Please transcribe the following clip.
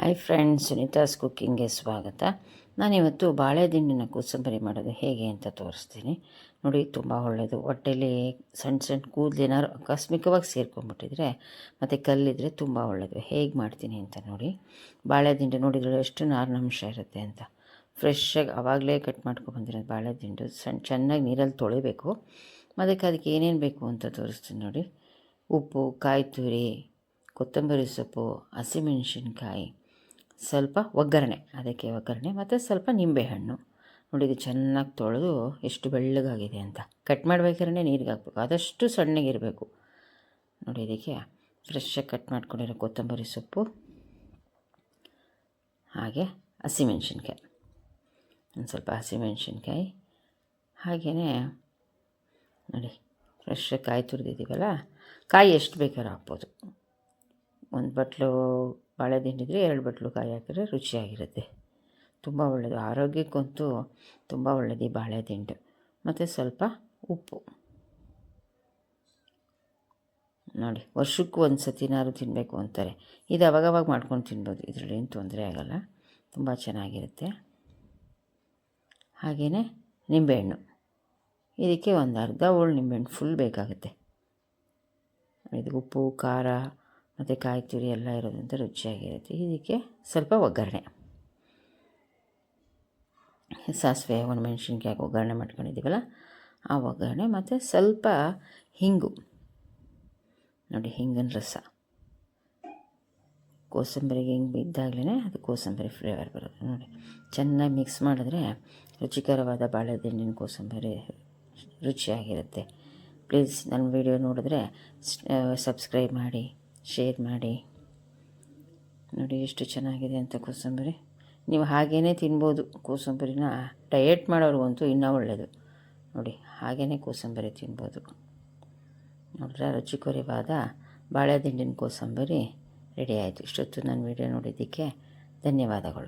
Hi friends Sunitha's ಕುಕ್ಕಿಂಗ್ಗೆ ಸ್ವಾಗತ. ನಾನಿವತ್ತು ಬಾಳೆದಿಂಡಿನ ಕೂಸಂಬರಿ ಮಾಡೋದು ಹೇಗೆ ಅಂತ ತೋರಿಸ್ತೀನಿ. ನೋಡಿ, ತುಂಬ ಒಳ್ಳೆಯದು ಹೊಟ್ಟೆಲಿ ಸಣ್ಣ ಸಣ್ಣ ಕೂದಲೇನಾದ್ರು ಆಕಸ್ಮಿಕವಾಗಿ ಸೇರ್ಕೊಂಡ್ಬಿಟ್ಟಿದ್ರೆ, ಮತ್ತು ಕಲ್ಲಿದ್ರೆ ತುಂಬ ಒಳ್ಳೆಯದು ಹೇಗೆ ಮಾಡ್ತೀನಿ ಅಂತ ನೋಡಿ. ಬಾಳೆದಿಂಡು ನೋಡಿದ್ರೆ ಎಷ್ಟು ನಾರಿನಂಶ ಇರುತ್ತೆ ಅಂತ. ಫ್ರೆಶ್ಶಾಗಿ ಆವಾಗಲೇ ಕಟ್ ಮಾಡ್ಕೊಬಂದಿರೋದು ಬಾಳೆದಿಂಡು ಸಣ್ಣ ಚೆನ್ನಾಗಿ ನೀರಲ್ಲಿ ತೊಳಿಬೇಕು. ಅದಕ್ಕೆ ಅದಕ್ಕೆ ಏನೇನು ಬೇಕು ಅಂತ ತೋರಿಸ್ತೀನಿ ನೋಡಿ. ಉಪ್ಪು, ಕಾಯಿ ತುರಿ, ಕೊತ್ತಂಬರಿ ಸೊಪ್ಪು, ಹಸಿಮೆಣಸಿನ್ಕಾಯಿ ಸ್ವಲ್ಪ ಒಗ್ಗರಣೆ, ಅದಕ್ಕೆ ಒಗ್ಗರಣೆ ಮತ್ತು ಸ್ವಲ್ಪ ನಿಂಬೆಹಣ್ಣು ನೋಡಿ ಇದು ಚೆನ್ನಾಗಿ ತೊಳೆದು ಎಷ್ಟು ಬೆಳ್ಳಗಾಗಿದೆ ಅಂತ. ಕಟ್ ಮಾಡ್ಬೇಕಾದ್ರೆ ನೀರಿಗೆ ಹಾಕ್ಬೇಕು. ಆದಷ್ಟು ಸಣ್ಣಗಿರಬೇಕು ನೋಡಿ ಇದಕ್ಕೆ ಫ್ರೆಶ್ಶಾಗಿ ಕಟ್ ಮಾಡ್ಕೊಂಡಿರೋ ಕೊತ್ತಂಬರಿ ಸೊಪ್ಪು, ಹಾಗೆ ಹಸಿಮೆಣ್ಸಿನ್ಕಾಯಿ. ಒಂದು ಸ್ವಲ್ಪ ಹಸಿಮೆಣ್ಸಿನ್ಕಾಯಿ ಹಾಗೆಯೇ ನೋಡಿ ಫ್ರೆಶ್ ಕಾಯಿ ತುರಿದಿದ್ದೀವಲ್ಲ, ಕಾಯಿ ಎಷ್ಟು ಬೇಕಾದ್ರೂ ಹಾಕ್ಬೋದು. ಒಂದು ಬಟ್ಲು ಬಾಳೆದಿಂಡಿದ್ರೆ ಎರಡು ಬಟ್ಲು ಕಾಯಿ ಹಾಕಿದ್ರೆ ರುಚಿಯಾಗಿರುತ್ತೆ. ತುಂಬ ಒಳ್ಳೆಯದು ಆರೋಗ್ಯಕ್ಕಂತೂ ತುಂಬ ಒಳ್ಳೆಯದು ಈ ಬಾಳೆದಿಂಡು ಮತ್ತು ಸ್ವಲ್ಪ ಉಪ್ಪು. ನೋಡಿ, ವರ್ಷಕ್ಕೂ ಒಂದು ಸತಿನಾದ್ರು ತಿನ್ನಬೇಕು ಅಂತಾರೆ. ಇದು ಅವಾಗವಾಗ ಮಾಡ್ಕೊಂಡು ತಿನ್ಬೋದು. ಇದರಲ್ಲಿ ಏನು ತೊಂದರೆ ಆಗೋಲ್ಲ. ತುಂಬ ಚೆನ್ನಾಗಿರುತ್ತೆ. ಹಾಗೆಯೇ ನಿಂಬೆಹಣ್ಣು. ಇದಕ್ಕೆ ಒಂದು ಅರ್ಧ ಹೋಳು ನಿಂಬೆಹಣ್ಣು ಫುಲ್ ಬೇಕಾಗುತ್ತೆ. ಇದು ಉಪ್ಪು, ಖಾರ ಮತ್ತು ಕಾಯಿ ತುರಿ ಎಲ್ಲ ಇರೋದ್ರಿಂದ ರುಚಿಯಾಗಿರುತ್ತೆ. ಇದಕ್ಕೆ ಸ್ವಲ್ಪ ಒಗ್ಗರಣೆ. ಸಾಸಿವೆ ಒಣಮೆಣ್ಸಿನ್ಕಾಯಿ ಒಗ್ಗರಣೆ ಮಾಡ್ಕೊಂಡಿದ್ದೀವಲ್ಲ, ಆ ಒಗ್ಗರಣೆ ಮತ್ತು ಸ್ವಲ್ಪ ಹಿಂಗು. ನೋಡಿ, ಹಿಂಗಿನ ರಸ. ಕೋಸಂಬರಿಗೆ ಹಿಂಗೆ ಬಿದ್ದಾಗಲೇ ಅದು ಕೋಸಂಬರಿ ಫ್ಲೇವರ್ ಬರುತ್ತೆ. ನೋಡಿ, ಚೆನ್ನಾಗಿ ಮಿಕ್ಸ್ ಮಾಡಿದ್ರೆ ರುಚಿಕರವಾದ ಬಾಳೆದಿಂಡಿನ ಕೋಸಂಬರಿ ರುಚಿಯಾಗಿರುತ್ತೆ. ಪ್ಲೀಸ್ ನನ್ನ ವಿಡಿಯೋ ನೋಡಿದ್ರೆ ಸಬ್ಸ್ಕ್ರೈಬ್ ಮಾಡಿ. ಶೇರ್ ಮಾಡಿ. ನೋಡಿ ಎಷ್ಟು ಚೆನ್ನಾಗಿದೆ ಅಂತ ಕೋಸಂಬರಿ. ನೀವು ಹಾಗೇ ತಿನ್ಬೋದು. ಕೋಸಂಬರಿನ ಡಯೆಟ್ ಮಾಡೋರಿಗಂತೂ ಇನ್ನೂ ಒಳ್ಳೆಯದು ನೋಡಿ ಹಾಗೇ ಕೋಸಂಬರಿ ತಿನ್ಬೋದು. ನೋಡ್ರೆ ರುಚಿಕರವಾದ ಬಾಳೆದಿಂಡಿನ ಕೋಸಂಬರಿ ರೆಡಿ ಆಯಿತು. ಇಷ್ಟೊತ್ತು ನನ್ನ ವಿಡಿಯೋ ನೋಡಿದ್ದಕ್ಕೆ ಧನ್ಯವಾದಗಳು.